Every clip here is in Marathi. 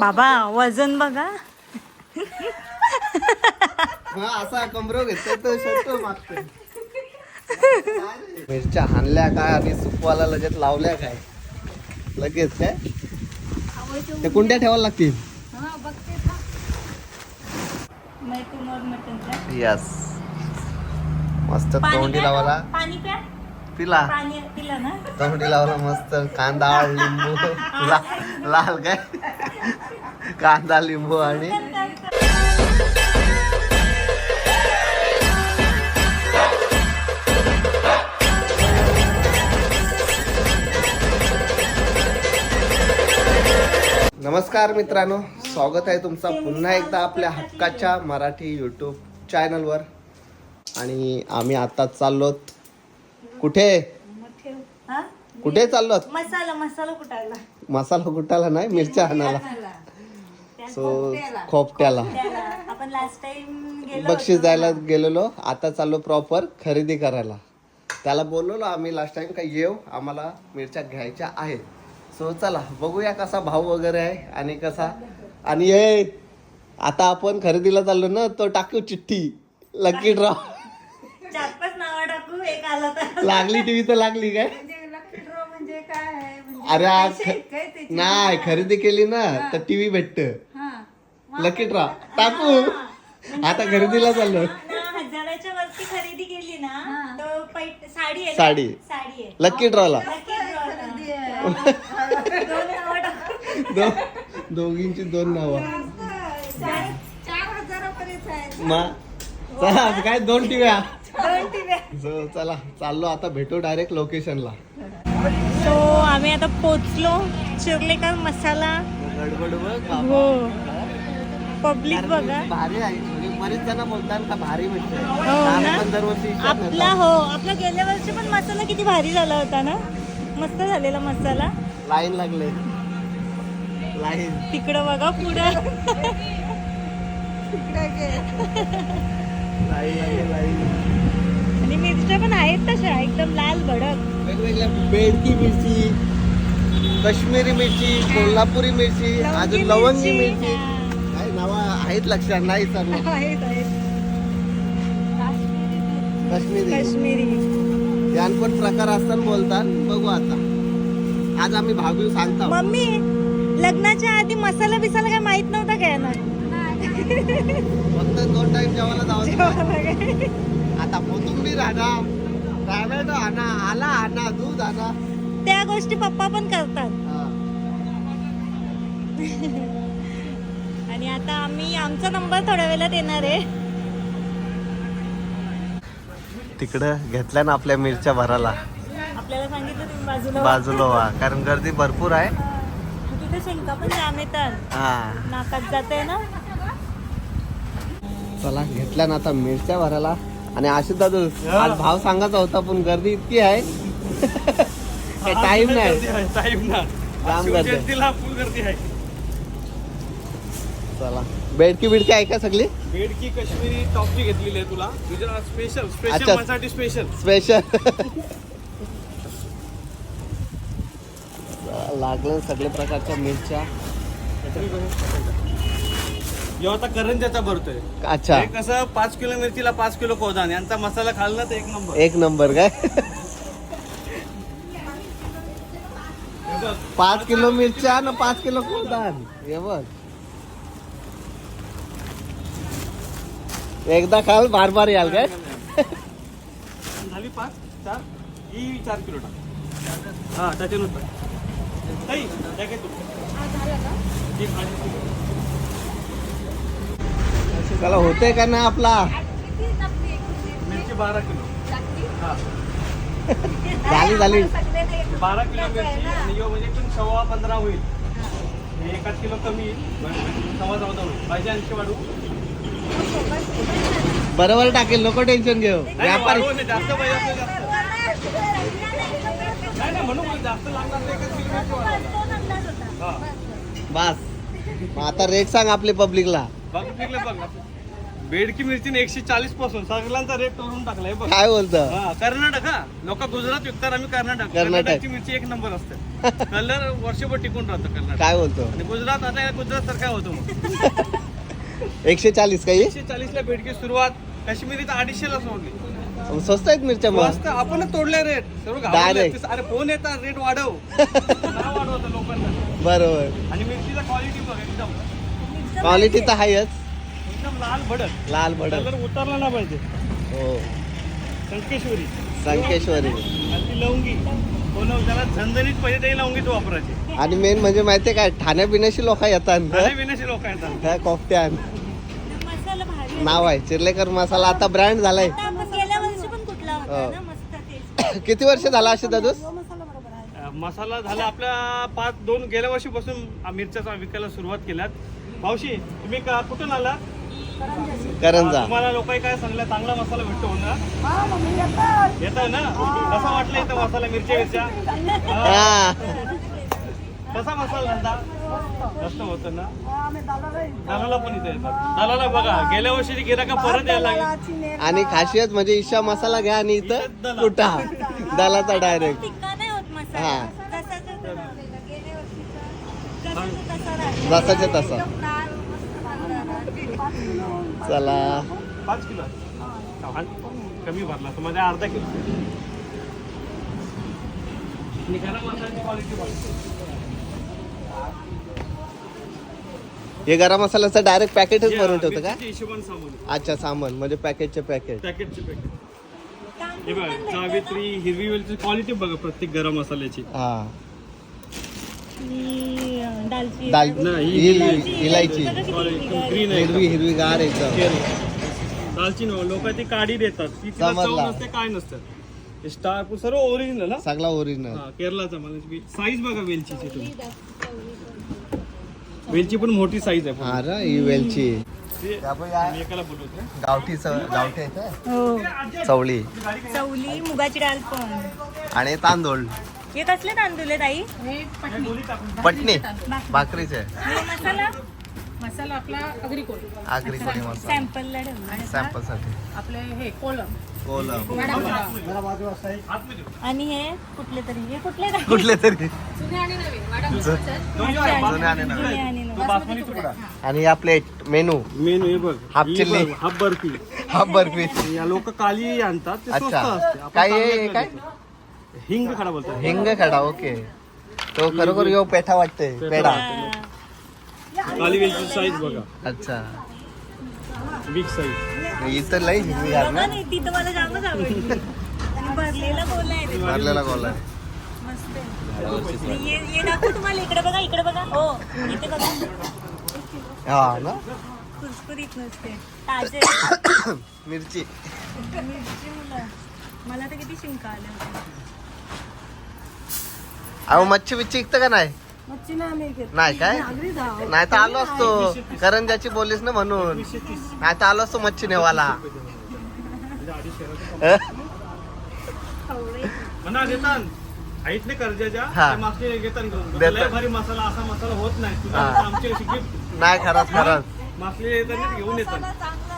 बाबा वजन बघा. असा कमरो तो मिरच्या हाणल्या काय आणि सुकवाला लगेच लावल्या काय? लगेच काय? ते कुंड्या ठेवायला लागतील. यस मस्त तोंडी लावायला. पिला. पाणी पिलं ना? तोंडी लावला मस्त कांदा लिंबू लाल काय? कांदा लिंबू आणि नमस्कार मित्रांनो स्वागत आहे तुमचं पुन्हा एकदा आपल्या हक्काच्या मराठी यूट्यूब चॅनलवर आणि आम्ही आता चाललोत. कुठे? कुठे चाललोत? मसाला मसाला कुटायला मसाला कुटाला नाही मिरच्या आणायला. सो खोपट्याला. त्याला आपण लास्ट टाइम गेलो बक्षीस द्यायला गेलेलो. आता चाललो प्रॉपर खरेदी करायला. त्याला बोलवलो आम्ही लास्ट टाइम का येऊ. आम्हाला मिरच्या घ्यायच्या आहेत. सो चला बघूया कसा भाव वगैरे आहे आणि कसा. आणि ये आता आपण खरेदीला चाललो ना तो टाकू चिठ्ठी. लकी ड्रॉ चार पाच नावं टाकू एक आला तर. लागली टीव्ही तर लागली काय? म्हणजे काय आहे? म्हणजे अरे? नाही खरेदी केली ना तर टीव्ही भेटत. लकी ड्रॉ टाकू आता खरेदीला चाललो. ना हजाराच्या वरती खरेदी केली ना तर पैठ साडी आहे. साडी. का? साडी आहे. लकी ड्रॉला. दोन नावं टाकू दो दोघींची दोन नावं. चार चार हजारापर्यंत आहे. मा चला आज काय? दोन टीव्या. दोन टिव्या. So, चला चाललो आता भेटू डायरेक्ट लोकेशनला सो आम्ही आता पोचलो. चिरलेकर मसाला? गडबड बघ हो. पब्लिक बघा. भारी आहे. म्हणजे बरेच जण बोलतात का भारी हो दरवर्षी इच्छा आपला हो. आपला गेल्या वर्षी पण मसाला किती भारी झाला होता ना? मस्त झालेला मसाला. लाईन लागले. लाईन. तिकडं बघा पुढं. तिकडे गे. आणि मिरच्या पण आहेत तशा एकदम लाल भडक. वेगवेगळ्या बेडकी मिरची काश्मीरी मिरची कोल्हापुरी मिरची अजून लवंगी मिरची. आहेत लक्षात नाही सर्व आहेत काश्मीरी. काश्मीरी. यान पण प्रकार असतात बोलतात. बघू आता. आज आम्ही भाभी सांगतो. मम्मी लग्नाच्या आधी मसाला बिसाला काय माहीत नव्हता काय ना फक्त दोन टाइम जेवायला जावं आता कोथिंबीर आणा टॅमॅटो आणा आला आणा दूध आणा. त्या गोष्टी पप्पा पण करतात. हा. आणि आता आम्ही आमचा नंबर थोड्या वेळात येणार आहे. तिकडं घेतल्या ना आपल्या मिरच्या भराला आपल्याला सांगितलं तुम्ही बाजूला बाजूला व्हा कारण गर्दी भरपूर आहे. तिथे शेंका पण जाम येतात. हा. नाकात जाते ना? चला घेतल्या ना आता मिरच्या भरायला. आणि आशिष दादू आज भाव सांगायचा होता पण गर्दी इतकी आहे. काही टाइम नाही. टाईम ना काम करते जयंतीला फुल गर्दी आहे. चला. बेडकी बिडकी आहे का सगळी? बेडकी काश्मीरी टॉपची घेतलेली आहे तुला? तुझ्या स्पेशल अच्छा. स्पेशल माझ्यासाठी स्पेशल स्पेशल लागलं सगळे प्रकारच्या मिरच्या. जेव्हा आता करंजाचा भरतोय. अच्छा. हे कसं पाच किलो मिरचीला पाच किलो कोदान यांचा मसाला खाल्ला तर एक नंबर. एक नंबर काय? हे बघ, पाच किलो मिरच्या ना पाच किलो कोदान. हे बघ. एकदा खाल बार बार याल काय? झाली पाच चार. ही चार किलो टाक. हा त्याच्यानुसार ताई, त्या काय तू? भाजी तू. त्याला होते का ना आपला? मिरची बारा किलो. हा. झाली झाली. बारा किलो मिरची आणि यो म्हणजे पण सव्वा पंधरा होईल. एकाच किलो कमी येईल. सव्वा चौदा होईल. पाहिजे आणखी वाढू. बरोबर टाकेल नको टेन्शन घेऊ. व्यापारी. मिरची. बस. आता रेट सांग आपले पब्लिकला बेडकी मिरचीने एकशे चाळीसपासून सगळ्यांचा रेट करून टाकलाय काय बोलतं? कर्नाटक हा. लोक गुजरात विकतात आम्ही कर्नाटक. कर्नाटक. कर्नाटकची मिरची एक नंबर असते. कलर वर्षभर टिकून राहतो कलर काय बोलतो? आणि गुजरात आता गुजरात सारखा होतो मग. एकशे चाळीस काही एकशे चाळीस ला भेटकी सुरुवात. काश्मीरी तर अडीचशे ला सोडली स्वस्त आहेत मिरच्या मग. मस्त आपणच तोडले रेट. सर्व Direct. अरे फोन येतात रेट वाढव. वाढवतं लोकांना. बरोबर. आणि मिरचीचा क्वालिटी बघ एकदम. क्वालिटी तर आहेच एकदम लाल भडक. लाल भडक. कलर उतरला ना पाहिजे. हो. संकेश्वरी. संकेश्वरी. आणि ती लवंगी कोण त्याला झणझणीत पाहिजे ते लवंगीत वापरायची. आणि मेन म्हणजे माहितीये काय? ठाण्यापिण्याशी लोक येतात खाणे पिण्याचे लोक येतात. त्या कोफ्त्यान. मसाला भारी आहे. नाव आहे. चिर्लेकर मसाला आता ब्रँड झालाय. वर्षी हो. ना? मस्त टेस्ट किती वर्ष झाला असे दादूस? मसाला झाला आपल्या पाच दोन गेल्या वर्षीपासून मिरच्याचा विकायला सुरुवात केल्यात. मावशी तुम्ही का कुठून आला करंजा. तुम्हाला लोकांनी काय सांगलं चांगला मसाला भेटतो ना येत ना? कसा वाटला इथं मसाला मिरच्या मिरच्या कसा मसाला धंदा मस्त होतो ना? दालाला पण इथे येतात. दालाला बघा गेल्या वर्षीची गिराका परत यायला लागली. आणि खासियत म्हणजे ईशा मसाला घ्या आणि इथं. कुठा दलाचा डायरेक्ट टिक्का नाही होत हा. जसाच्या तसा. चला. पाच किलो. कमी भरला. तर अर्धा किलो. आणि गरम मसाल्याची क्वालिटी हे गरम मसाल्याचं डायरेक्ट पॅकेटच भरून ठेवतं का? हिशोबाने सामान अच्छा सामान म्हणजे पॅकेटचे पॅकेट पॅकेटचे पॅकेट हे बघा जावेत्री हिरवी वेलची क्वालिटी बघा प्रत्येक गरम मसाल्याची. हा? ही, अं, दाल नाही, ही. इलायची. हिरवी आहे. हिरवी हिरवी गार एकदम. दालचिनी लोक ती काडी देतात. ती तिला चव समजला. नसते काय नसतं. स्टार सर्व ओरिजिनल ना सगळा ओरिजिनल हा केरलाचा मला. साईज बघा वेलचीची तुम्ही. वेलची पण मोठी साईज आहे हा रा ही वेलची. गावठी गावठी? हो. चवळी. चवली मुगाची डाळ पण. आणि तांदूळ. हे कसले तांदूळ आहे ताई पटणी. भाकरीचे. मसाला? मसाला आपला अग्रिकोल सॅम्पलला ठेवला सॅम्पलसाठी. आपले हे कोलम. कोलम. आणि हे कुठले तरी? हे कुठले? कुठले तरी? जुने आणि नवीन. मॅडम जुने आणि नवीन. आणि. बासमती तुकडा. आणि या प्लेट मेनू. मेनू हे बघ. हाफ ही चिल्ली. बघ, हाफ बर्फी. हा बर्फी. या लोक काली आणतात ते स्वस्त अच्छा असते. आपण काय चांगलं काय. हिंग खडा बोलतात. हिंग खडा ओके. तो खरोखर यो पेठा वाटते पेढा. काली वेलची साईज बघा. अच्छा. बिग साईज इथं लई ना. नाही ती तर मला जामच आवडली. आणि भरलेला बोला आहे. ते. भरलेला गोला मस्त आहे. ये ये दाखव तुम्हाला इकडे बघा इकडे बघा. हो इथे बघा. हा ना? कुरकुरीत नसते. ताजे. मिरची. मिरची मुलं. मला तर किती शिंका आल्या होत्या. अहो मच्छी बिच्छी इकतं का नाही? मच्छी नाही आम्ही घेत. नाही काय? नाही तर आलो असतो. करंजाची बोलीस ना म्हणून. नाही तर आलो असतो मच्छी नेवाला. अ? खवळे. म्हणा ऐकले कर्जाच्या हा. मागचे घेतात भारी मसाला असा मसाला होत नाही. आमची अशी गिफ्ट नाही खरंच खरंच. मासले येतात घेऊन येतात.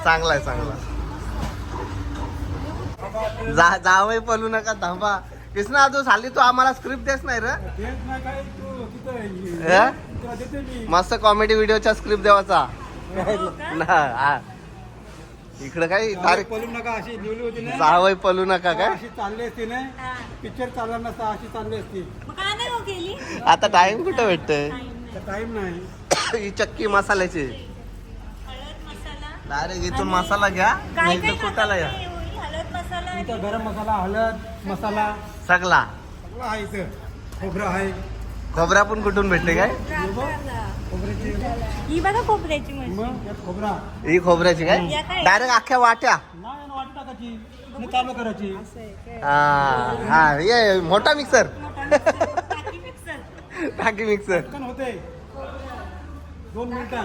चांगला आहे. चांगला जा जावई पलू नका थांबा. कृष्णा आदू झाली तू आम्हाला स्क्रिप्ट देस नाही रे? मस्त कॉमेडी व्हिडिओच्या स्क्रिप्ट देवाचा. हा. इकडं काय तारीख बोलू नका अशी निवली होती ना. जावई पलू नका काय? अशी चालली असती ना. पिक्चर चालला नसता अशी चालली असती. मग का नाही हो केली? आता टाइम कुठं भेटतोय? टाइम नाही. ही चक्की मसाल्याची. हळद मसाला. डायरेक्ट इथून मसाला घ्या काय नाही काय तर कुटाला या टाकायचं एवढी? हळद मसाला आणि- इथं गरम मसाला हळद मसाला. सगळा. सगळं आहे इथं. खोबरं आहे. खोबऱ्या पण कुठून भेटते काय? ही बघा खोबऱ्याची मशीन खोबरा. ही खोबऱ्याची या काय? डायरेक्ट अख्ख्या वाट्या. चालू करायची. हा हा ये मोठा मिक्सर टाकी मिक्सर टाकी मिक्सर पटकन होते. दोन मिनिटां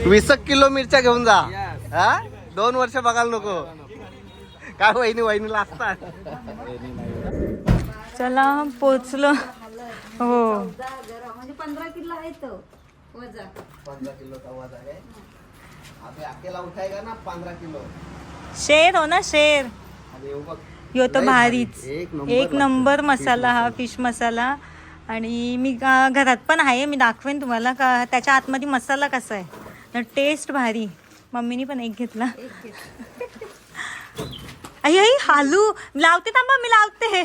वीस एक किलो मिरच्या घेऊन जा. हा? दोन वर्ष बघायला नको. काय वहिनी वहिनीला असतात. चला पोचलो. हो. म्हणजे पंधरा किलो आहे तो. वजा. पंधरा किलो का वजन आहे? अबे अकेला उठाएगा ना पंधरा किलो. शेर हो ना शेर. यो तो भारीच. भारी. एक नंबर मसाला हा फिश मसाला. आणि मी घरात पण आहे. मी दाखवेन तुम्हाला का त्याच्या आतमध्ये मसाला कसा आहे. टेस्ट भारी. मम्मीनी पण एक घेतला. आई आई हालू. लावते थांबा मी लावते.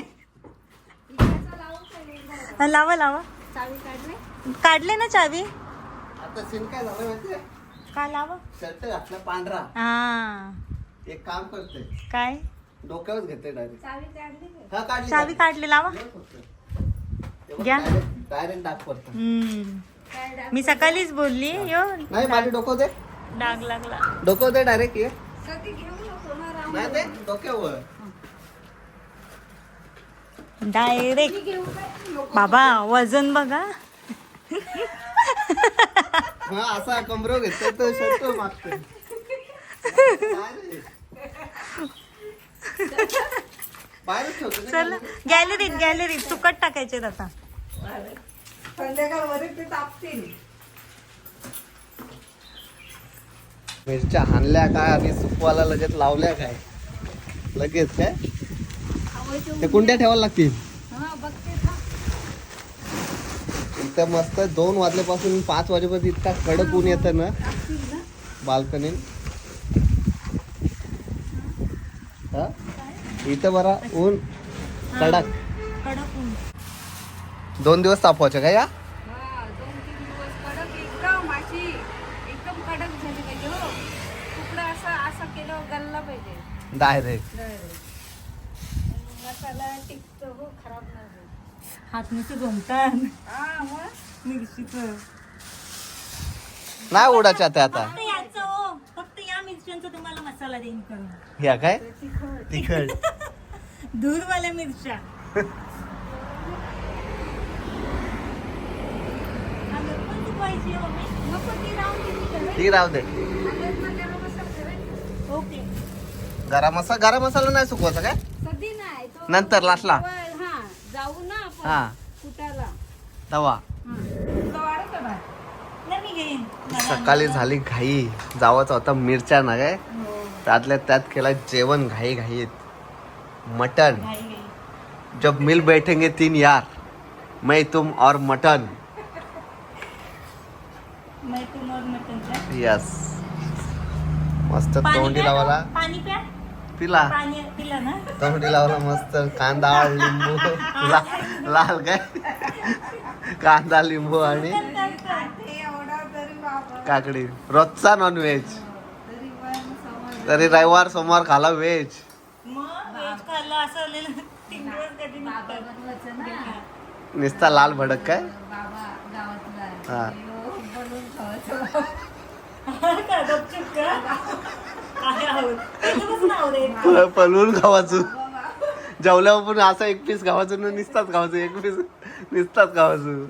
हा, लावा लावा. चावी काढले? काढले ना चावी. आता सीन काय झालं माहितीये का लावा? शर्ट घातला पांढरा. हा. एक काम करते. काय? डोक्यावर घेते डायरेक्ट चावी काढली का? हा काढली चावी काढली. लावा. घ्या. डायरेक्ट डाग पडतो मी सकाळीच बोलली यो. नाही माझे डोकं दे डाग लागला. डोकं दे डायरेक्ट ये. नाही दे. डोक्यावर. डायरेक्ट बाबा वजन बघा. हा असा कमरो घेतोय तो शर्ट मागतोय. बाहेरच ठेवतो ना. चल गॅलरीत गॅलरीत सुकट टाकायचे आता. मिरच्या हाणल्या काय आणि सुकवाला लगेच लावल्या काय? लगेच काय? ते कुंड्या ठेवायला लागतील. हा. इथं मस्त दोन वाजल्यापासून पाच वाजेपर्यंत इतका कडक ऊन येतं ना. बाल्कनी हा? इथं बरा ऊन कडक. कडक ऊन. दोन दिवस तापवायचे का या? हा दोन तीन दिवस कडक एकदम अशी एकदम कडक झाली पाहिजे हो. तुकडा असा असा केल्यावर गल्ला पाहिजे. डायरेक्ट मसाला टिकतो हो खराब नाही होत. हात नुसते जमतात हा मग? मिरचीचं. नाही ओढायचे आता आता. फक्त याचं हो फक्त या मिरच्यांचा तुम्हाला मसाला देईन करून. या काय? तिखट. दूरवाल्या मिरच्या आलं पण चुकवायची हो मम्मी. नको ती राहू दे. गरम मसाला गरम मसाला नाही सुकवायचा काय? कधी नाही तो नंतर लास्टला वर, हा जाऊ ना आपण हा. कुटाला तवा. सकाळी झाली घाई. जावाचा होता मिरच्या ना काय? त्यातल्या त्यात केला जेवण घाई घाईत. मटन घाई घाई. जब मिल बैठेंगे तीन यार. मैं तुम और मटन. और. यस मस्त तोंडी लावाला? पाणी प्या. पिला. पाणी पिलं ना. तोंडी लावाला मस्त कांदा लिंबू ला, लाल काय? कांदा लिंबू आणि काकडी. रोजचा नॉन व्हेज तरी रविवार सोमवार खाला व्हेज नुसता लाल भडक काय? बाबा गावातला. हा. गपचूप का? पलवून जेवल्यावर पण असं एक पीस गावाचं निसतात निसताच खावायचं एक पीस निसताच गावाचं